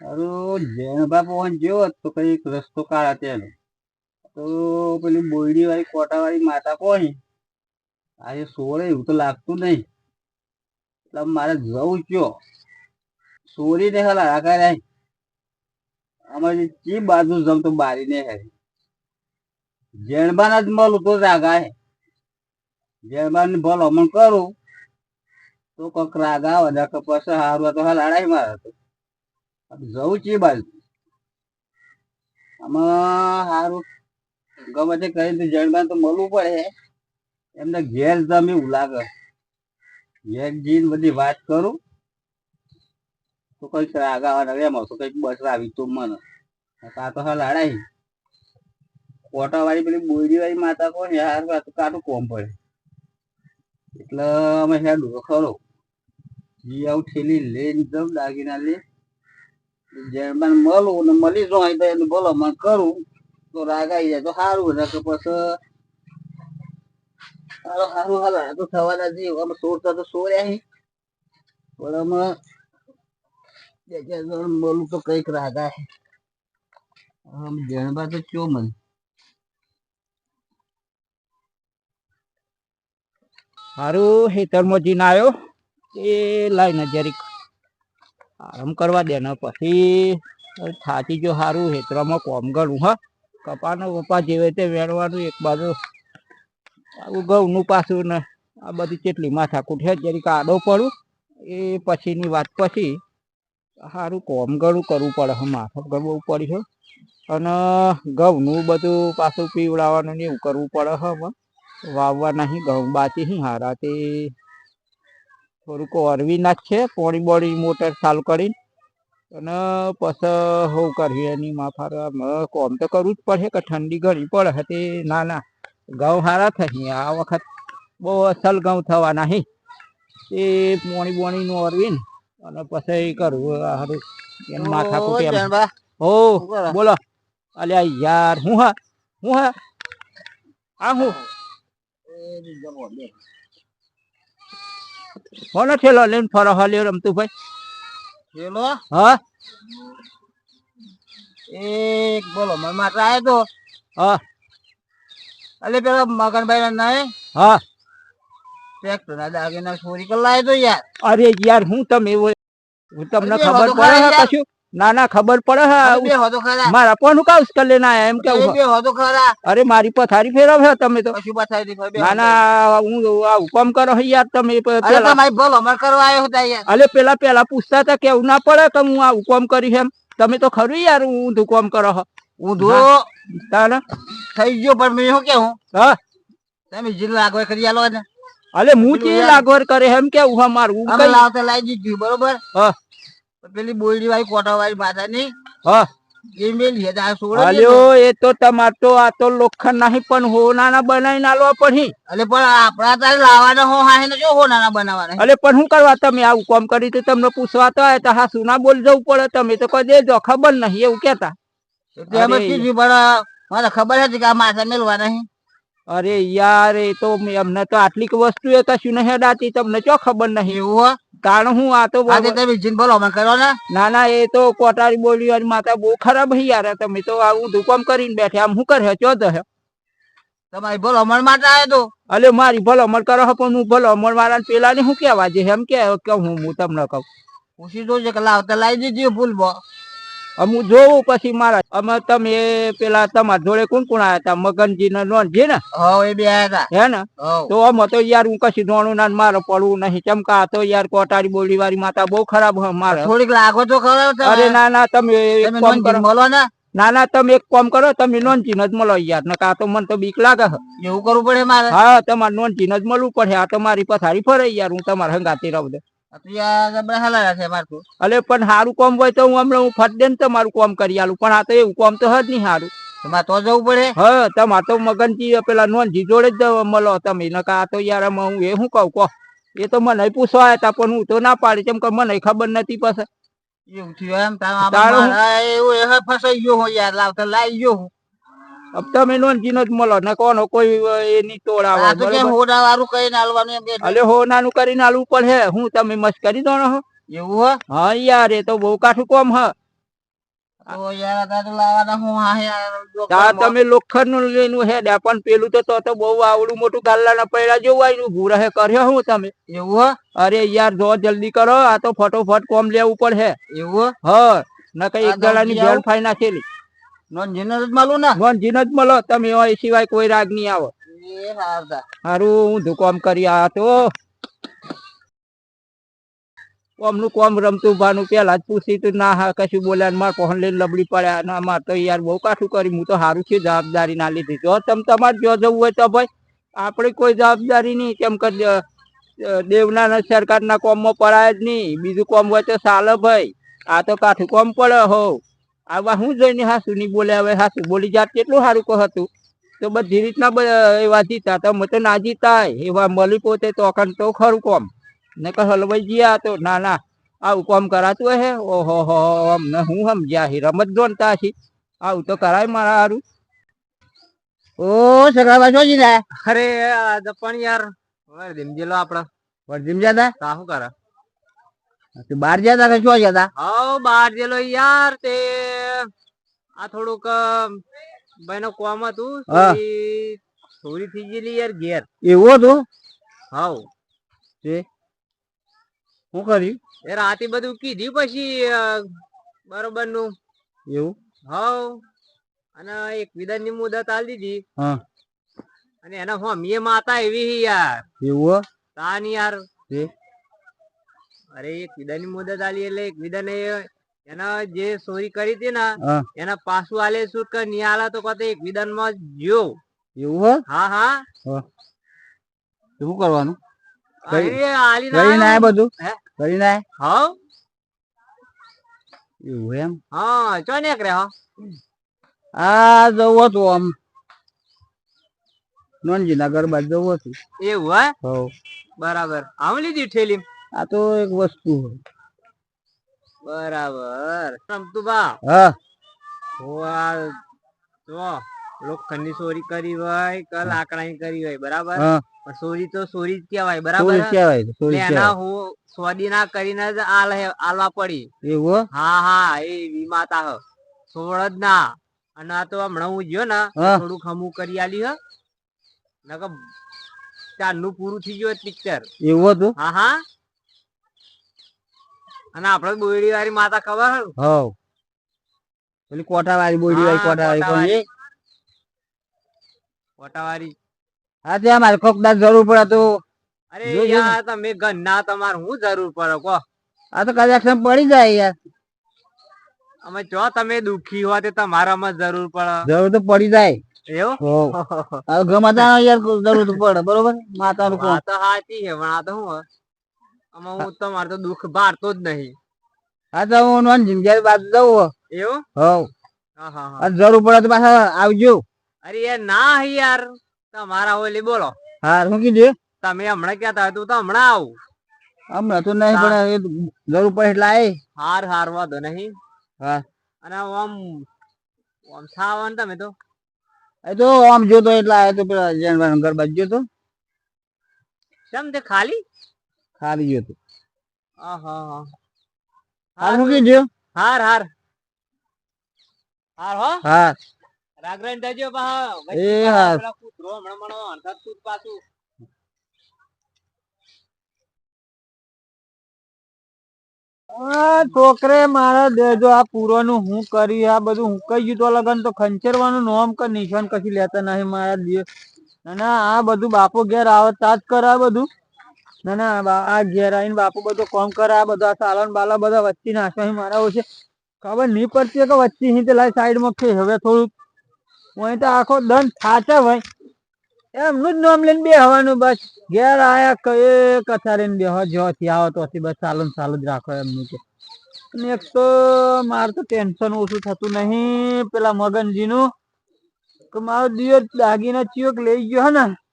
હારો તો રસ્તો કાઢા તેનો. તો પેલી બોયડી વાળી કોટા વાળી માતા કોઈ આજે સોળે એવું તો લાગતું નહીં. એટલે મારે જવું કયો. સોરી ને હલા આકાર અમારી ચી બાજુ જમ તો બારી ને હે. જેણબાના જ મળું તો રાગા જેણબાન ને ભલ અમણ કરું, તો કોક રાગ આવે, ને કે પછી હારું તો હાલ અડાઈ મારે તો. જવું ચી બાજુ આમાં હારું ગમે તે કરીને જેણબાન તો મળવું પડે. એમને ઘેર જમે એવું લાગે. ઘેર જઈને બધી વાત કરું. તો કંઈક રાગ આવે એમ તો કંઈક બસ આવી તું મને. કા તો હાલ અડાઈ કોટા વાળી પેલી બોયડી વાળી માતા કોણ યાર આ કાટું કોમ પડે. એટલે અમે હેડું ખરો. જી આવું ઠેલી લઈને જમ દાગીના લે જેણબાન મળું ને મળી જો તો એને બોલો, મને કરું. તો રાગ આવી જાય, તો સારું ને કે પછી હાલો હારું, હાલો, આ તો થવાના જીવ. અમે સોરતા તો સોર્યા હી પણ અમે મળું તો કંઈક રાગા હે આમ જેણબા તો ચો મને? હારું હેતરમાં જઈને આવ્યો એ લાઈને જરીક આરામ કરવા દે ને પછી થાચી જો સારું હેતરામાં કોમ ગણું, હ. કપાનો કપા જેવી રીતે વેણવાનું એક બાજુ. આવું ઘઉંનું પાછું ને આ બધી કેટલી માથાકૂટ છે જરીક આડો પડું, એ પછીની વાત પછી સારું કોમ ગણું કરવું પડે, હે, માથા ગણવું પડ્યું અને ઘઉંનું બધું પાછું પીવડાવવાનું ને એવું કરવું પડે હે. હવે વાવવા નહીં ઘઉં બાકી હી હારા? તે થોડુંક અરવી નાખશે પોણી બોડી મોટર ચાલુ કરીને અને પછી હું કરવી એની માફાર કોમ તો કરવું જ પડશે કે ઠંડી ઘણી પડે તે ના ના. ઘઉં હારા થશે આ વખત બહુ અસલ ઘઉં થવાના હી. એ પોણી બોણીનું અરવીને અને પછી કરવું હારું. એનું માથા કૂટી હો બોલો. અલ્યા યાર હું હા? હું હા? આ હું? બે કોનો ઠેલો લઈને ફરો હાલ્યો રમતું ભાઈ. પેલો હા? એક બોલો મને માટે આવ્યો તો. હા. અલે પેલા મગનભાઈ ના નહીં હા. ટ્રેક્ટર ના દાગીના ચોરી કરી લાવ્યો તો યાર. અરે યાર હું તમે એવો હું તમને ખબર પડે કશું? ના ના ખબર પડે હા. મારા પણ હું કાઉસ કરે ના એમ કે કેવું ખરા. અરે મારી પથારી ફેરવે તમે તો. ના ના હું આ હુકમ કરો યાર તમે અરે પેલા પેલા પેલા પૂછતા હતા કેવું ના પડે કે હું આ હુકમ કરી એમ? તમે તો ખરું યાર હું હુકમ કરો હો. ઊંધો તાને થઈ ગયો પણ મેં શું કેવું? હા? તમે જીલ આગળ કરી આલો ને. અરે હું ચી લાગવર લાગવડ કરે એમ કેવું હા મારું? લાવતા લાવી દીધું બરોબર? હા. પેલી બોલડી વાળી કોટા વાળી માતા ની હા. એ મેલી હતી સોળે અલ્યો એ તો તમાર તો આ તો લોખંડ નહીં પણ હોનાના બનાવીને આલવા પડી. એટલે પણ આપણા તારે લાવવાના હો હા જો બનાવવાના. અલે પણ શું કરવા તમે આવું કામ કરી તો તમને પૂછવા તો હા સુના બોલ જવું પડે તમે તો દેજો ખબર નહીં એવું કેતા એટલે અમે કીધું પણ મને ખબર હતી કે આ માથા મેલવા નહીં. અરે યાર એ તો અમને તો આટલી વસ્તુ એ કશું નહીં દાતી તમને ચો ખબર નહીં? એવું હો? કારણ હું આ તો તમે જીન બોલો કરો ને? ના ના એ તો કોટારી બોલી માતા બહુ ખરાબ હી યાર. તમે તો આવું ધુકમ કરીને બેઠા. આમ શું કરે? ચો તો તમારી ભલો અમર માટે આવ્યો તો? અલે મારી ભલો અમર કરો હો, પણ હું ભલો અમર મારા પેલા ને શું કેવા જે? એમ કે હું હું તમને કહું. પૂછી છે કે લાવતા લાવી દીધી ભૂલ બો. અમુ જોવું પછી મારા અમે તમે પેલા તમારા જોડે કોણ કોણ આયા હતા મગનજી ને નોનજી ને હો એ બે આવ્યા હે ને? તો અમે તો યાર હું કશું જોણું ના મારે પડવું નહીં. ચમકા આ તો યાર કોટારી બોલી વાળી માતા બહુ ખરાબ હ મારે. થોડીક લાગો તો ખરો અરે ના ના તમે મળો ને. ના ના તમે એક કામ કરો તમે નોનજી જ મળો યાર. નકા આ તો મને તો બીક લાગે એવું કરવું પડે મારે? હા તમારે નોનજી જ મળવું પડે. આ તો મારી પથારી ફરે યાર. હું તમારે હંગાતી રહું અલે પણ સારું કામ હોય તો હું હમણાં હું ફટ દે ને તમારું કામ કરી આલું. પણ આ તો એવું કામ તો હજ નહીં સારું તમારે તો જવું પડે. હા તમારે તો મગનજી પેલા નોનજી જોડે જ મળો તમે. નકા આ તો યાર હું એ શું કહું કહો. એ તો મને પૂછવા હતા પણ હું તો ના પાડી. કેમ કે મને ખબર નથી પછી. એવું થયું એમ? તારે એવું એ ફસાઈ ગયો હું યાર. લાવતા લાવી ગયો હું. તમે નોનજીનો જ મળો ને કોનો કોઈ એ નહીં તોડાવો આ તો કે બરોબર? હોડા વાળું કઈ આલવાનું એમ કે અલે હો નાનું કરીને હાલવું પડે હું તમે મસ્ત કરી દો હો. એવું હે? હા યાર એ તો બહુ કાઠું કોમ હ. તમે લોખંડનું લઈને હે પણ પેલું તો તો બહુ આવડું મોટું ગાલ્લાના પૈડા જેવું આવ્યું ભૂરા કર્યો હું તમે? એવું અરે યાર જો જલ્દી કરો આ તો ફટોફટ કોમ લેવું પડે હે. એવું હ? નકર એક આ ની ભેળ ફાઈ નાખેલી. નોન જીનો જ માલું ને? જ મળો તમે એ સિવાય કોઈ રાગ નહીં આવે. એ હારતા હારું હું ધુકોમ કરી આ તો. કોમનું કોમ રમતું ભાનું પેલા જ પૂછી તું ના હા કશું બોલ્યા માર લઈને લબડી પડ્યા. ના માર તો યાર બહુ કાઠું કરી હું તો સારું છે જવાબદારી ના લીધી. જો તમ તમારે જો જવું હોય તો ભાઈ આપણે કોઈ જવાબદારી નહીં. કેમ કે દેવના ને સરકારના કોમમાં પડાય જ નહીં. બીજું કોમ હોય તો ચાલે ભાઈ. આ તો કાઠું કોમ પડે હો. આવા હું જઈને હાસુ નહીં બોલે હવે હાસુ બોલી જાત કેટલું સારું કહો હતું? તો બધી રીતના એવા જીતા તો મેં તો ના જીતાય. એવા મળી પોતે તો અકન તો ખરું કોમ. ને કહે હલવાઈ ગયા તો ના ના આવું કોમ કરાતું હે? ઓહો હો અમને હું સમજ્યા હી? રમત જોનતા છી આવું તો કરાય મારા હારું. ઓ સગા શું જી થાય અરે આ પણ યાર વર્ધીમ જેલો આપડે. વર્ધીમ જતા? તા શું કરે? તો બહાર જતા કે શું જતા? હા બાર જેલો યાર તે આ થોડુંક ભાઈનો કોમ હતું. ચોરી થઈ ગયેલી યાર ઘેર. એવું હતું? હાવ શું કર્યું? એ રાતે બધું કીધું પછી બરોબરનું એવું? હાવ અને એક વિધાનની મુદત આલી દીધી. હા. અને એના હું અમીએ માતા એવી હી યાર. એવું તા તાન યાર. અરે એક વિધાનની મુદત આલી એટલે એક વિધાને એના જે ચોરી કરી હતી ને એના પાછું આલે શું કે નહીં આલે તો કતે એક વિધાનમાં જો એવું હે? હા હા. શું કરવાનું? કરી ના. બધું? કરી ના હા એવું એમ? હા ચો ને કરે હા? આ જવું હતું આમ. નોનજીના ઘર બાજુ જવું હતું. એવું હે? બરાબર. આમ લીધી ઠેલી આ તો એક વસ્તુ છે. બરાબર. સમતુબા હા. હોવા જો લોખંડની ચોરી કરી હોય કે લાકડાની કરી હોય બરાબર? ચોરી તો ચોરી જ કહેવાય બરાબર? કહેવાય એના હું સોદી ના કરીને જ આલ આલવા પડી. એવું હા? હા એ વિમાતા હ. સોળ જ ના. અને આ તો હમણાં હું ગયો ને. થોડુંક હમું કરી આલી હ. નકર ચારનું પૂરું થઈ ગયું પિક્ચર. એવું હતું? હા હા. અને આપડે બોયડી વાળી માતા ખબર? હવ. પેલી કોટા વાળી બોયડી વાળી કોટા વાળી. કોઈ કોટાવાળી હા ત્યાં મારે કોક દાડ જરૂર પડે તો. અરે. યાર તમે ઘરના તમારે હું જરૂર પડે કો? આ તો કદાચ પડી જાય યાર. અમે જો તમે દુખી હો તે તમારામાં જરૂર પડે. જરૂર તો પડી જાય. એવું? હવે. યાર જરૂર પડે બરોબર? માતા નું હાચી છે પણ આ તો હે? આમાં હું તમારે તો દુઃખ બારતો જ નહીં. હા તો હું જિંદગી બાજુ જવું એવું? હવ હા હા હા. અને જરૂર પડે તો પાછા આવજો. અરે યાર ના યાર. તમારા ઓલી બોલો. હા શું કીધું? તમે હમણાં ક્યાં તું તો હમણાં આવું. હમણાં તો નહીં પણ જરૂર પડે એટલે આય. હાર હાર વાંધો નહીં. હા. અને આમ થાવ તમે તો? એ તો આમ જોતો એટલે આયો તો પેલા જોતો. કેમ તે ખાલી? ખાલી જોતો હા હા હા હા. શું હારું. હાર હાર. હાર હો. હા રાગરાઈન દેજો પા એ હાર. કૂતરો હમણાં હંતાત કૂદ પાછું. છોકરે મારા દેજો આ પૂરોનું હું કરી આ બધું હું કઈ ગયું તો લગન તો ખંચેરવાનું નોમ કે નિશાન કશું લેતા નહીં મારા દે ના ના આ બધું બાપો ઘેર આવે તાજ કરે આ બધું. ના ના, બા- આ ઘેર આવીને બાપુ બધું કોમ કરે, આ બધા સાલન બાલા બધા વચ્ચે નાખવા મારા ઓછે. ખબર નહીં પડતી કે વચ્ચે અહીં લાઈ સાઈડમાં છે હવે થોડુંક. હું તો આખો દંડ થાચે ભાઈ. એમનું જ નામ લઈને બે હવાનું બસ. ઘેર આયા કઈ લઈને બેહો, જ્યોથી આવો તોથી બસ ને ચાલુ જ રાખો એમનું કે. એક તો મારે તો ટેન્શન ઓછું થતું નહીં. પેલા મગનજીનું. કે મારો દિવસ દાગીના ચિયોક લઈ ગયો હે ને.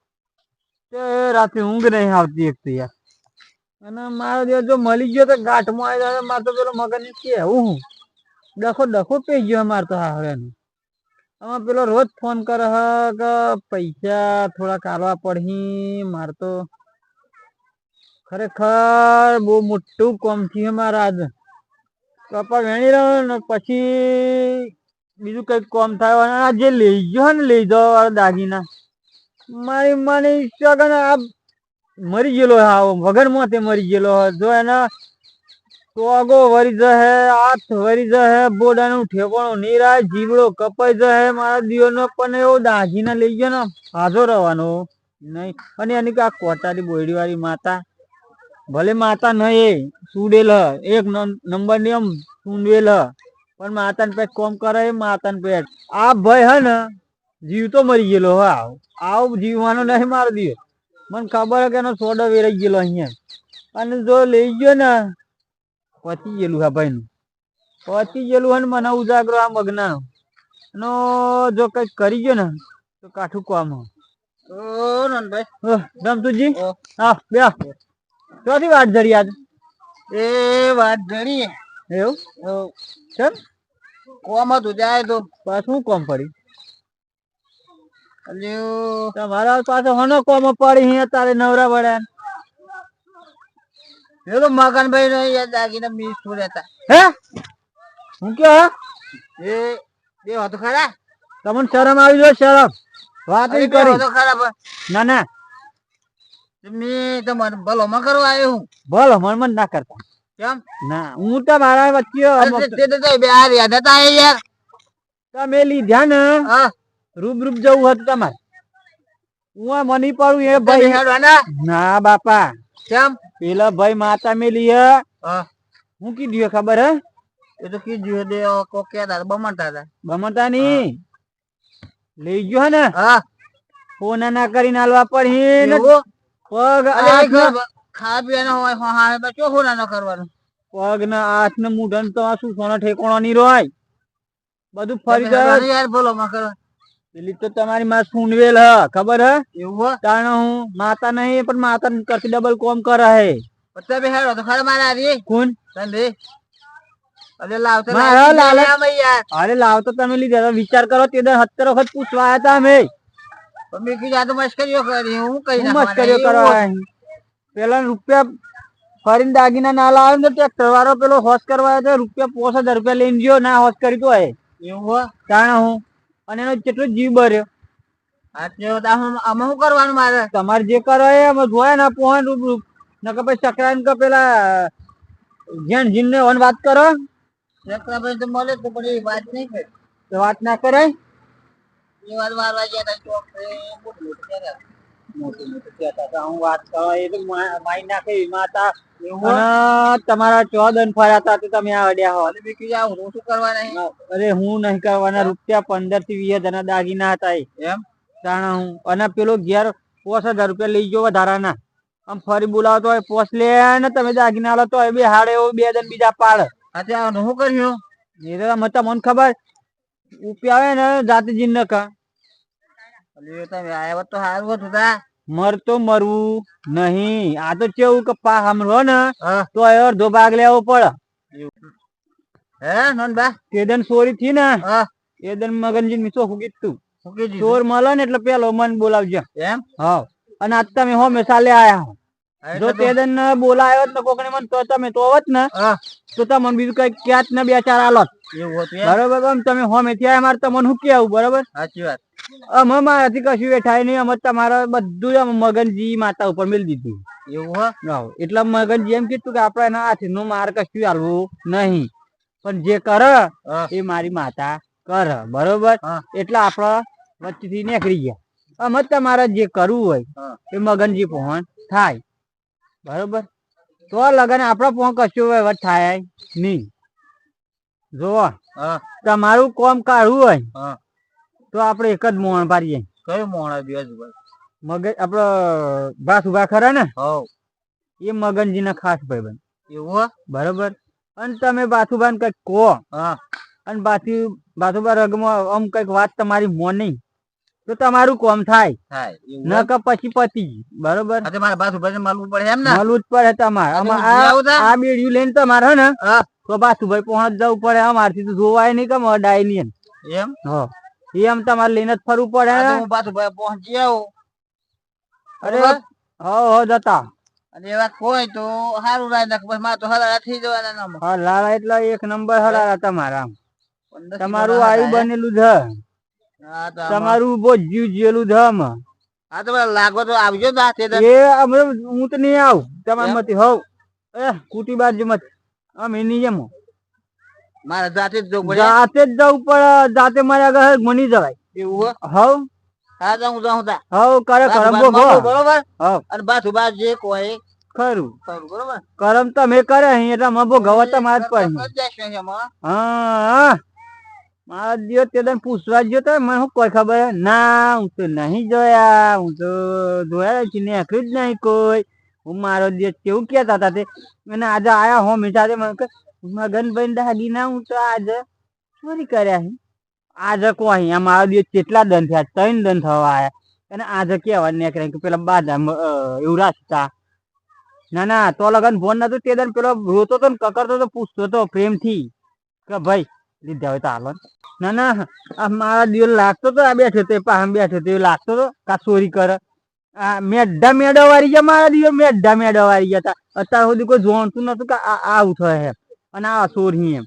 તે રાતે ઊંઘ નહીં આવતી એક તો યાર. અને મારો દેવ જો મળી ગયો તો ગાંઠમાં આવી જાય મારે તો પેલો મગન કેવું હું. ડખો ડખો પી ગયો મારે તો હવે આમાં પેલો રોજ ફોન કરે હ કે પૈસા થોડા કાઢવા પડી માર તો ખરેખર બહુ મોટું કોમ થયું મારા આજ. કપા વેણી રહ્યો ને પછી બીજું કંઈક કોમ થાય આ જે લઈ ગયો ને, લઈ વાળા દાગીના. મારી માની કે આ મરી ગયેલો હા વગર મોતે મરી ગયેલો જો એના ટોગો વરી જહે, હાથ વરી જહે, બોડાનું ઠેકોણું નીરા જીવડો કપાઈ જહે. મારા દિયોનો પણ એવો દાગીના લઈ ગયો ને હાજો રહેવાનો નહીં, અને એની આ કોટારી બોયડી વાળી માતા. ભલે માતા નહીં સુડેલ હ. એક નંબરની આમ સુંડવેલ. પણ માતાને પેટ કોમ કરે એ માતાને પેટ. આ ભાઈ હે ને જીવતો મરી ગયેલો હ આવ. જીવવાનો નહીં મારી દિયો. મને ખબર કે એનો સોડો વેરાઈ ગયેલો અહીંયા. અને જો લઈ ગયો ને પતી ગયેલું હા ભાઈનું. પતી ગયેલું હે ને મને ઉજાગરો આ મગના. નો જો કંઈક કરી ગયો ને તો કાઠું કામ. ઓ ઓહ, રમતુજી. હા બે ચોથી વાત ધરી આજ? એ વાત ધરી. એવું? કેમ? કોમ હતું જાય તો. પાછું કોમ પડી? તમારા પાસે હોનો કોમ પડી હિયા તારે નવરા વડા પેલો મગનભાઈ નો યાદ દાગીને મીસ રહેતા. હે? હું કે એ બે હતો ખરા? તમને શરમ આવી જો શરમ? વાત બે કરી. હતો ખરા ના ના. મેં તમારે ભલો માં કરવા આવ્યો હું. ભલો મન મન ના કરતા. કેમ? ના હું તો મારા વચ્ચે તે- તે બે આ રહ્યા હતા યાર તમે લીધા ને. હા. રૂપ રૂપ જવું હતું તમારે. હું મની પાડું એ ભાઈ. ના બાપા. કેમ? પેલા ભાઈ માતા મેલી હે. કીધું ખબર હે? એ તો કીધું દે કોક કહેતા હતા બમણતા હતા. બમતા ની લઈ ગયો હે ને? હા. ફોન ના કરીને હાલવા પડી ને? પગ ખાવા પીવાનો હોય હા હા તો ચો હોના ન કરવાનું? પગ ના હાથ ને મૂઢન તો આ શું સોનો ઠેકોણો ની રોય. બધું ફરી જાય. યાર બોલો માં કરવા પેલી તો તમારી માં સુનવેલ હ ખબર હ? એવું તાણ હું માતા નહીં પણ માતા કરતી ડબલ કોમ કરે હે. પત્તા બે હેડો તો ખરા મારા હારી કોણ? તંદે અરે લાવતો મારા લાલા- યાર. અરે લાવતો તમે લીધા વિચાર કરો તે દર સત્તર વખત પૂછવા આવ્યા હતા અમે. પણ મેં કીધું આ તો મસ્કરીઓ કરી હું કઈ ના મસ્કરીઓ કરવા આવ્યા. પેલા રૂપિયા ફરીને દાગીના ના લાવે ને ટ્રેક્ટર વાળો પેલો હોશ કરવા આવ્યો તો રૂપિયા પોસ હજાર રૂપિયા લઈને ગયો ના હોશ કરી તો હે. એવું હો? હું અને એનો કેટલો જીવ બર્યો. આમાં આમાં શું કરવાનું મારે? તમારે જે કરો એ અમે જોયા ના પોહન નકર પછી સકરાન કે પેલા જેન જીન ને વાત કરો. ચક્રાભાઈ તો મળે તો પણ એ વાત નહીં કરી. તો વાત ના કરાય. એ વાત મારવા ગયા ચોક એ મોટું મોટું કહેતા હતા. હું વાત એ તો નાખે તમારા ચોદન ફર્યા હતા તમે આ અડ્યા હો મેં કીધું હું શું કરવા નહીં? અરે હું નહીં કરવાના રૂપિયા પંદરથી વીસ હજાર દાગીના હતા એમ? તાણા હું અને પેલો ઘેર પોસ હજાર રૂપિયા લઈ ગયો વધારાના. આમ ફરી બોલાવતો હોય પોસ લે ને તમે દાગીના લો તો એ બે હાડે એવું બે જણ બીજા પાડ. આ શું કર્યું? એ તો મને ખબર ઉપી આવે ને જાતે જીન ન અલ્યો તમે આયા તો સારું હતું તા મર મરવું નહીં. આ તો કેવું કે પા હમરો ને તો અડધો ભાગ લેવો પડે. હે નોનબા? તે દન ચોરી થી ને હા. મગનજી મીઠો ફૂકી તું ચોર મળે ને એટલે પેલો મન બોલાવજો. એમ? હા. અને આજ તમે હો મેસાલે આયા હો. હા, જો તેદન તે બોલાયો ને કોકને મન તો તમે તો આવત ને તો- હા તમને બીજું કઈ ક્યાંક ને બે ચાર આલોત. એવું હતું બરોબર? તમે હો મેથી આયા મારે તમને શું કેવું બરોબર? સાચી વાત. અમે મારાથી કશું બેઠાય નહીં. અમે તમારા બધું મગનજી માતા ઉપર મેળ દીધું. એવું હા? એટલે મગનજી એમ કીધું કે આપડે એના હાથનું માર કશું હાલવું નહીં. પણ જે કરે એ મારી માતા કરે. બરોબર? એટલે આપડે વચ્ચેથી નીકળી ગયા. અમે તમારે જે કરવું હોય એ મગનજી પહોંચ થાય. બરોબર? તો લગન આપડે પહોંચ કશું વહીવટ થાય નહીં. જો તમારું કોમ કાઢવું હોય તો આપણે એક જ મોણ પાડીએ. કયું મોણા દિવસ ભાઈ મગજ આપડે ભાસ ઊભા ખરા ને? હવ. એ મગનજી ના ખાસ ભાઈબંધ એવું બરોબર. અને તમે બાથુબાન કંઈક કહો. હા. અને બાથી બાથુબા રગમાં આમ કંઈક વાત તમારી મોની તો તમારું કોમ થાય. થાય ન કે પછી પતિ બરોબર. મારા ભાઈ મળવું પડે એમ ને? મળવું જ પડે તમારે. આ બેડિયું લઈને તમારે ને? તો બાથુભાઈ પહોંચ જવું પડે. અમારથી તો જોવાય નહીં કે મડાય નહીં એમ? હો. એમ તમારે લઈને જ ફરવું પડે હું? પાછું ભાઈ પહોંચી આવું. અરે હો હો જતા. અને એ કોઈ તો સારું રાય નાખ પછી મારે તો હલારા થઈ જવાના નામ. હા એટલે એક નંબર હલારા તમારા. આયુ બનેલું છે. તમારું બહુ જીવ જેલું છે આમાં. હા તો લાગો તો આવજો એ હું તો નહીં આવું. તમારા? મતી હોવ એ કુટી બાજુ મત અમે નહીં જમો. મારે જાતે જ જવું પડે? જાતે જ જવું પડે જાતે મારે આગળ મની જવાય. એવું? હવ હા? તો હું જાઉં તા હવ કરે કરમ બો બરોબર? હવ. અને બાજુ બાજુ જે કોઈ ખરું. બરોબર? કરમ તમે કરે અહીં એટલે મબો ગવત માર એમાં. હા મારા દિયો તે દાડે પૂછવા ગયો તો મને શું કોઈ ખબર ના હું તો નહીં જોયા હું તો જોયા જ નીકળ્યું જ નહીં કોઈ. હું મારો દિવસ કેવું કહેતા હતા તે. અને આજે આયા હો મીઠા તે મને કે મગનભાઈ દાગીના હું તો આજે ચોરી કર્યા છે આજે કોઈ આ મારો દિવસ કેટલા દન થયા ત્રણ દન થવા આયા અને આજે કેવા નીકળે કે પેલા બાજા એવું રાખતા ના ના તો લગન ફોન નતો તે દાડે પેલો રોતો તો ને કકરતો તો પૂછતો તો પ્રેમથી કે ભાઈ લીધા હોય તો હાલો ને. ના ના આ મારા દિવસ લાગતો તો આ બેઠો તો પાહમ બેઠો તો એવું લાગતો તો કા ચોરી કરે આ મેઢા મેઢા વાળી ગયા મારા દિવસ મેઢા મેઢા વાળી ગયા હતા અત્યાર સુધી કોઈ જોણતું નતું કે આ આ આવું થાય એમ અને આ ચોરી એમ.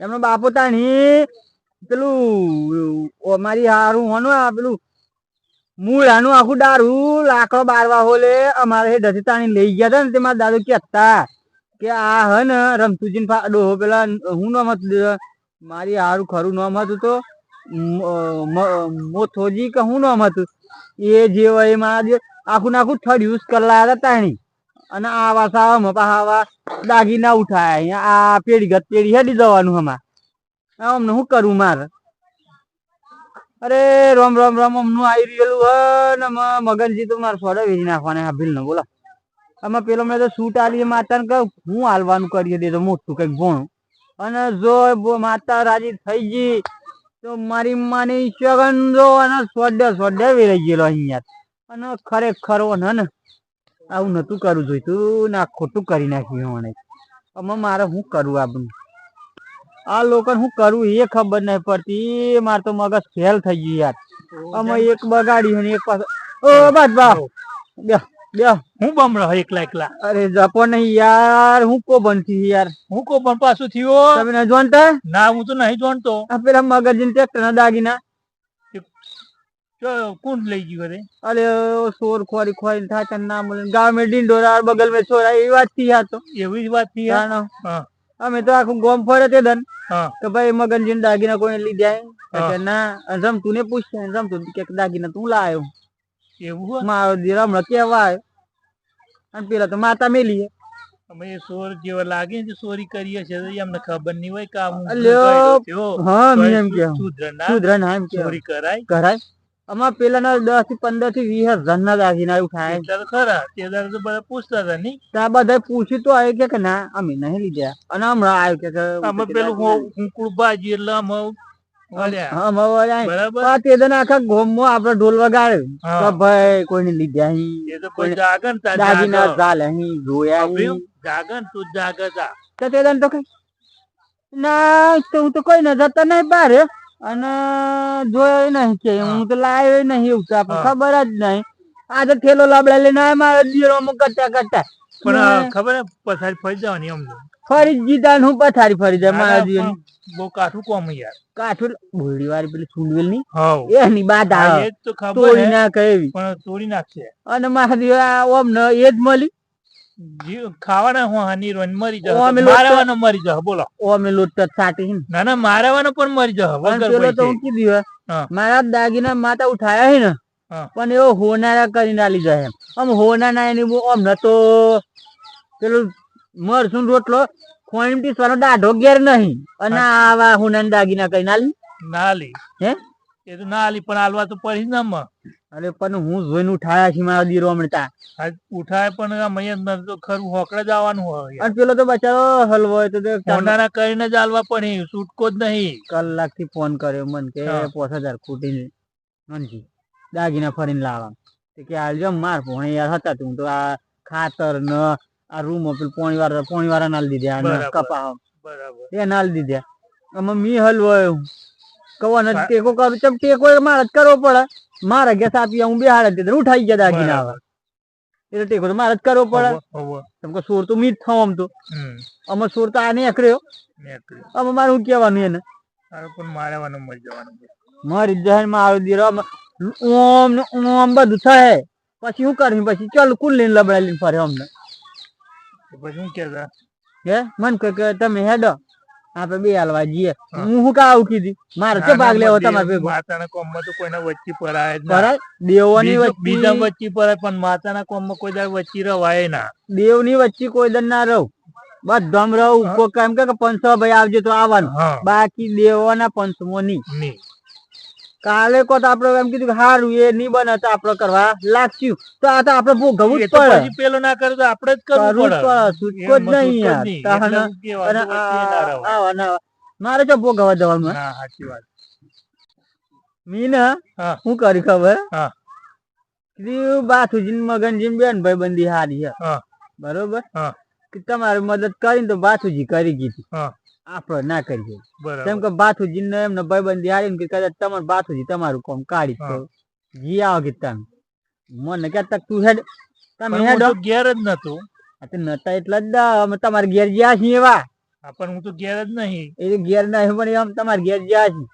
એમનો બાપો તાણી પેલું મારી હારું હોનું આ પેલું મૂળ આનું આખું દારૂ લાકડો બારવા હોલે અમારે એ ડધી તાણી લઈ ગયા હતા ને તે મારા દાદુ કહેતા કે આ હે ને રમતુજીન ફાડો પેલા, હું નામ હતું મારી હારું ખરું નામ હતું તો મોથોજી કે હું નામ હતું, એ જે હોય મારા આખું નાખું થર્ડ યુઝ કરલા હતા તાણી. અને આવા સાવા પાછા આવા દાગીના ઉઠાય. અહીંયા આ પેઢી ગત પેઢી હેડી જવાનું હમા અમને શું કરવું મારે? અરે, રોમ રોમ રોમ અમનું આવી રહેલું હ ને મગનજી તો મારે સોડા વેચી નાખવાના હાભીલ ને બોલો. આમાં પેલો મેં તો સૂટ આલી માતાને કહું, હું હાલવાનું કરી દે તો મોટું કંઈક ભણું. અને જો માતા રાજી થઈ ગઈ, તો મારી માની સગન જો અને સોડે સોડે વેરાઈ ગયેલો અહીંયા. અને ખરેખર ને આવું નતું કરવું જોઈતું ના ખોટું કરી નાખ્યું મને આમાં મારે શું કરવું આ બધું? આ લોકો શું કરવું એ ખબર નહીં પડતી. મારે તો મગજ ફેલ થઈ ગયું યાર. આમાં એક બગાડ્યું ને એક પાછો ઓ બસ બા બે બે. હું બમણો એકલા એકલા? અરે જપો નહીં યાર. હું કો બનતી યાર? હું કો પણ પાછું થયો તમે નહીં જોનતા? ના હું તો નહીં જોનતો. આ પેલા મગજની ટ્રેક્ટર ના દાગીના. कौन ले गई करे अरे वो शोर खोरी खोरी था चन्ना मुलन गांव में डिंडोरा और बगल में छोरा ये बात थी यार तो ये भी बात थी यार ना हां અમે તો આખું ગોમ ફરે તે ધન કે ભાઈ મગનજીન દાગીના કોઈ લઈ જાય? કે ના. અંજમ તું ને પૂછ અંજમ તું કે દાગીના તું લાયો. એવું મારો દીરા હમણાં કેવાય અને પેલા તો માતા મેલી અમે સોર જેવા લાગે ને સોરી કરીએ છે એમને ખબર નહીં હોય કામ હા એમ કે એમ કે સોરી કરાય. કરાય. અમાર પેલા દસથી પંદરથી વીસ હજાર ના દાગીના ઉઠાય એટલા ખરા તે દાડે તો બધા પૂછતા હતા નહીં. ત્યાં બધા પૂછ્યું તો આવ્યું કે ના અમે નહીં લીધા. અને હમણાં આવ્યું કે અમે પેલું હુંકડું બાજી એટલે અમે આખા ગોમમાં આપણે ઢોલ વગાડ્યો. ભાઈ કોઈને લીધા અહીં એ તો કોઈ જાગે ને તાર દાગીના ચાલે અહીં જોયા સાંભળ્યું? અહીં જાગે ને તું જાગે તો. દન તો કઈ ના તો હું તો કોઈ નજર તો નહીં બહાર અને જોયો નહીં કે હું. તો લાવ્યો નહીં એવું તો ખબર જ નહીં. આજે થેલો લાબડા લઈને આવ્યા મારા દીરોમાં કરતા કરતા. પણ આ ખબર પથારી ફરી જવાની એમ. ફરી જીતા હું પથારી ફરી જાય મારા ના, બહુ કાઠું કોમ યાર. કાઠું બોરડી વાળી પેલી સુંડવેલની? એની બાદ આવે. તો તોડી નાખે એવી. પણ તોડી નાખશે. અને મારા દીર ઓમ ને એ જ મળી. ખાવાના હું હાની રોન મરી ઓ, જશે મારવાનો મરી જશે બોલો. ઓમે લોટ સાટી ને. ના ના મારવાનો પણ મરી જશે વગર પેલો તો હું કીધું હે, મારા દાગીના માતા ઉઠાયા હે ને. પણ એવો હોનારા કરીને આલી જાય એમ. આમ હોનાના એની આમ નતો પેલું મરસું રોટલો ખોઈમ ટીસવાનો દાઢો ઘેર નહીં. અને આવા હોનાના દાગીના કરીને આલી. ના લી હે? એ તો ના લી પણ આલવા તો પડી જ ને. અરે પણ હું જોઈને ઉઠાયા છે મારા દીરો અમૃતા ઉઠાય પણ અહીંયા તો ખરું હોકડે જ આવવાનું હોય અને પેલો તો બચારો હલવો તો તે કરીને જ હાલવા પડે છૂટકો જ નહીં. કલાકથી ફોન કર્યો મન કે. પોસ હજાર ખૂટીને. મનજી દાગીના ફરીને લાવવા. કે હાલજો માર પોણે યાર હતા તું તો આ ખાતર ન આ રૂમ પેલું પોણી વાર પોણી વાળા નાલ દીધા કપા બરાબર એ નાલ દીધા. આમાં મી હલવાયો કવા નથી ટેકો કરું ચમ ટેકો મારે જ કરવો પડે. મારે ગેસ આપી હું બે હાડે તે ઉઠાઈ ગયા દાગીના આવે એટલે ટેકો તો મારે જ કરવો પડે. હોવે. કે સોર તો મીઠ થાવ આમ તો. અમે સોર તો આ નીકળ્યો. અમે મારે હું કહેવાનું એને? પણ મારવાનું મરી જવાનું. મારી દીરો ઓમ ને ઓમ બધું થાય પછી હું કરવી પછી ચાલ કુલ લઈને લબડા લઈને ફરે અમને. પછી હું કહેતા હે? મન કે તમે હેડો. આપણે બે હાલવા જઈએ. હું. શું કા આવું કીધી? મારે તો ભાગ લેવો તમારે ભેગો. માતાના કોમમાં તો કોઈના વચ્ચે જ બરાબર દેવોની વચ્ચે બીજા વચ્ચે પરાય પણ માતાના કોમમાં કોઈ દર વચ્ચે રવાય ના. દેવની વચ્ચે કોઈ દર ના રહું. બધામ રહું. કોઈ કે પંચો ભાઈ આવજે તો આવવાનું. બાકી દેવોના પંચમો નહીં. કાલે કો તો આપડે એમ કીધું કે હારું એ નહીં બને તો આપડે કરવા લાગશું. તો આ તો આપડે ભોગવવું જ પડે. પેલો ના કરે તો આપણે જ કરવું પડે. છૂટકો જ નહીં યાર. મારે જો ભોગવવા જવાનું સાચી વાત. મી ને હા. કરી ખબર. કીધું બાથુજી મગનજી બેન ભાઈ બંધી હારી છે બરોબર? તમારે મદદ કરીને તો બાથુજી કરી ગઈ આપડે ના કરીએ કેમ કે બાથુજી ને એમને ભાઈબંધી હારી ને કે કદાચ તમારે બાથુજી તમારું કોમ કાઢી. તો જી આવો કે તમે. મને કહેતા તું હેડ. તમે હેડો. તો ઘેર જ નતું. આ નતા એટલા જ દા. અમે તમારે ઘેર જ્યાં છીએ એવા. પણ હું તો ઘેર જ નહીં. એ ઘેર ના પણ આમ તમારે ઘેર જ્યાં છીએ.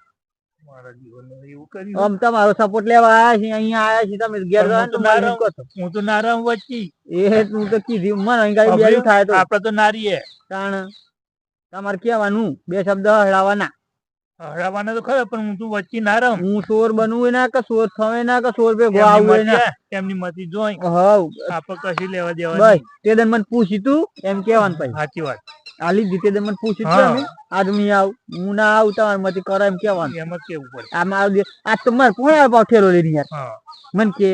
આમ તમારો સપોર્ટ લેવા આવ્યા છે અહીંયા આવ્યા છીએ તમે ઘેર હું તો તો તો. તો નારામ વચ્ચે. એ હું તો કીધું મને ગાડી થાય તો. આપડે તો નારીએ. તાણ તમારે કહેવાનું બે શબ્દ હળાવવાના હરાવાના તો ખરા પણ હું તું વચ્ચે ના રહું હું ચોર બનવું ના કે ચોર થવે ના કે ચોર પે આવું ના એમની મતી જોઈ હવ આપણે કશી લેવા દેવા બસ તે દન મને પૂછી તું એમ કેવાનું પછી સાચી વાત આલી દીધી તે દન મને પૂછી તું આજ હું આવ હું ના આવ તમારે મતી કરો એમ કેવાનું એમ જ કેવું પડે આ માર દે- આ તમાર મારે પોણા ભાવ ઠેલો લઈને યાર મન કે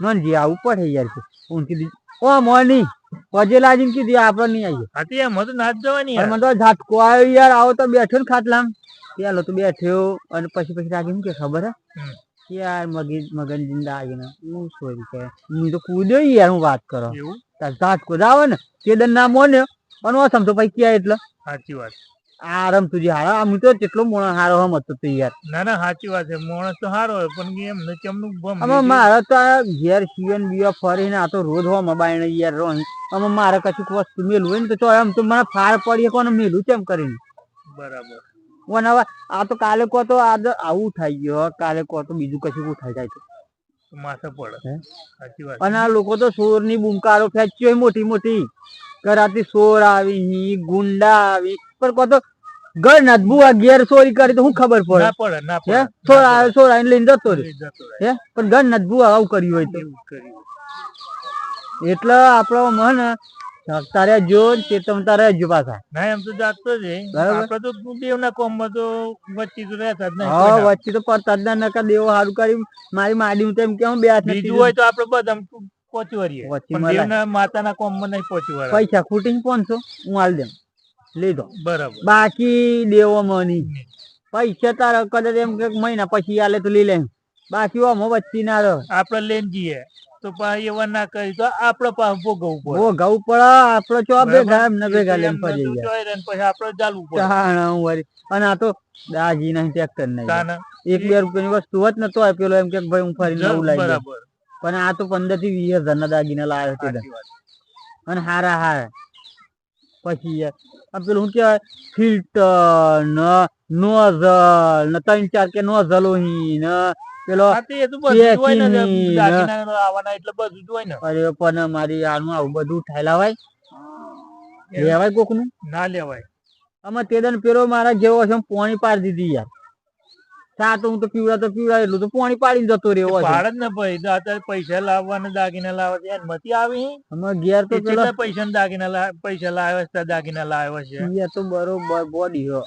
નોનજી આવું પડે યાર કે હું કીધી ઓ મોની પજે લાજીને કીધી આપણે નહીં આવીએ. હાથી એમ તો નાચ જવાની મને તો ઝાટકો આવ્યો યાર આવો તો બેઠો ને ખાટલામ પેલો તો બેઠ્યો અને પછી પછી શું કે ખબર હે? યાર મગજ મગન જિંદા આવીને હું સોરી કે હું તો કૂદ્યો યાર હું વાત કરો. તાર ઝાટકો જ આવે ને તે દન ના મોન્યો અને ઓસમ તો પછી ક્યાં એટલે. સાચી વાત. આરામ તુજી હારા આમ તો કેટલો મોણો હારો હમ હતો તો યાર ના ના સાચી વાત છે. માણસ તો હોય પણ એમ ને ચમનું બમ અમે મારા તો ઘેર સીવન બીવા ફરીને આ તો રોજ હો બાયણે યાર રોહી. અમે મારે કશું વસ્તુ મેલું હોય ને તો આમ તો મને ફાર પડીએ કોને મેલું કેમ કરીને? બરાબર. વન હવે આ તો કાલે કો તો આજ આવું થઈ ગયો કાલે કો તો બીજું કશું ઉઠાઈ જાય છે માથે પડે? સાચી વાત અને આ લોકો તો સોરની બૂમકારો ખેંચ્યો હોય મોટી મોટી. કરાતી સોર આવી ગુંડા આવી પણ કો તો ઘર ના બુઆ ઘેર ચોરી કરી તો શું ખબર પડે? પડે ના પડે. સોર આવે સોર લઈને જતો રહે હે? પણ ઘર ના બુઆ આવું કર્યું હોય તો. એટલે આપણો મન તારે જો તે તમ તારે જો પાછા. ના એમ તો જાતો જ. આપડે તો દેવના કોમમાં તો વચ્ચે તો રહેતા જ નહીં. હા વચ્ચે તો પડતા જ ના નકા દેવો હારું કરી મારી માડી હું તો એમ કેવું બે હાથ બીજું હોય તો આપડે બધા પહોંચી વળીએ. પણ. દેવના માતાના કોમમાં નહીં પહોંચી વળાય. પૈસા ખૂટીને પાંચસો હું હાલ દેમ. લીધો. બરાબર. બાકી દેવો મની. પૈસા તારા કદાચ એમ કે મહિના પછી આલે તો લઈ લે. બાકી ઓમો વચ્ચે ના રહે. આપડે લઈને જઈએ. તો પાછા એવા ના કરી તો આપડે પાછું ભોગવવું પડે. ભોગવવું પડે આપડે ચો ભેગા એમ ને ભેગા લેમ લઈને એમને જાય પછી આપડે ચાલવું પડે. હા હું વળી. અને આ તો દાજી નહીં ટ્રેક્ટર નહીં. એક બે રૂપિયાની વસ્તુ હોત ને તો પેલો એમ કે ભાઈ હું ફરી નવું બરાબર. પણ આ તો પંદરથી વીસ હજાર ના દાગીના લાવ્યો છે અને હારા હારા. પછી યાર આ પેલું શું કહેવાય? ફિલ્ટર ને નોઝલ ને ત્રણ ચાર કે નો પેલો હોય ને ને. અરે પણ મારી આનું આવું બધું ઠાયલાવાય લેવાય. કોકનું? ના લેવાય. આમાં તે દન પેલો મારા જેવો છે પોણી પાડી દીધી યાર. ચા તો હું તો પીવડા તો પીવડા એટલું તો પાણી પાડીને જતો રહ્યો જ ને ભાઈ તો અત્યારે પૈસા લાવવાના દાગીના લાવવા છે. મતી આવી અમે ઘેર તો પેલા પૈસા દાગીના પૈસા લાવ્યા છે દાગીના લાવ્યા છે? એ તો બરોબર બોડી હો.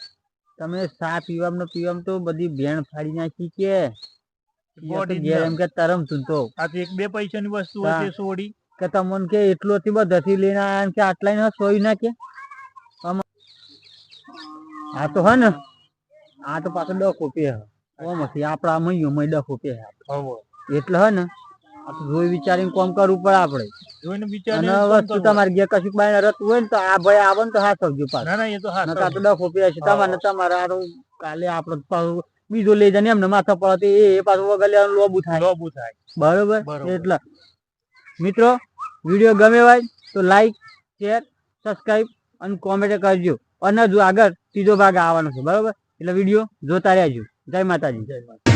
તમે ચા પીવામાં ને પીવામાં તો બધી ભેણ ફાડી નાખી કે. બોડી ગેર ઘેર એમ કે તરમ તું તો. આ એક બે પૈસાની વસ્તુ હોય સોડી. કે તમને કે એટલો થી બધાથી લઈને આયા કે આટલા ને સોઈ ના કે આ તો હે ને. આ તો પાછો ડો કોપી હે ઓમાંથી આપડા મૈયો મય ડખો પે એટલે હે ને જોઈ વિચારીને કોમ કરવું પડે આપડે જોઈને અને વસ્તુ? તમારે ઘેર કશુંક બાયણે રતું હોય ને તો આ ભાઈ આવે ને તો હાથ સમજો પાછું. ના ના એ તો હા નકા તો ડખો પે છે. તમારે તમારે આ કાલે આપડે પાછું બીજો લઈ જાય ને એમને માથા પડે એ પાછું વગર લેવાનું લોબુ થાય. લોબુ થાય. બરોબર. એટલે મિત્રો વીડિયો ગમે હોય તો લાઈક શેર સબસ્ક્રાઈબ અને કોમેન્ટ કરજો. અને જો આગળ ત્રીજો ભાગ આવવાનો છે. બરોબર? એટલે વીડિયો જોતા રહેજો. જય માતાજી જય માતા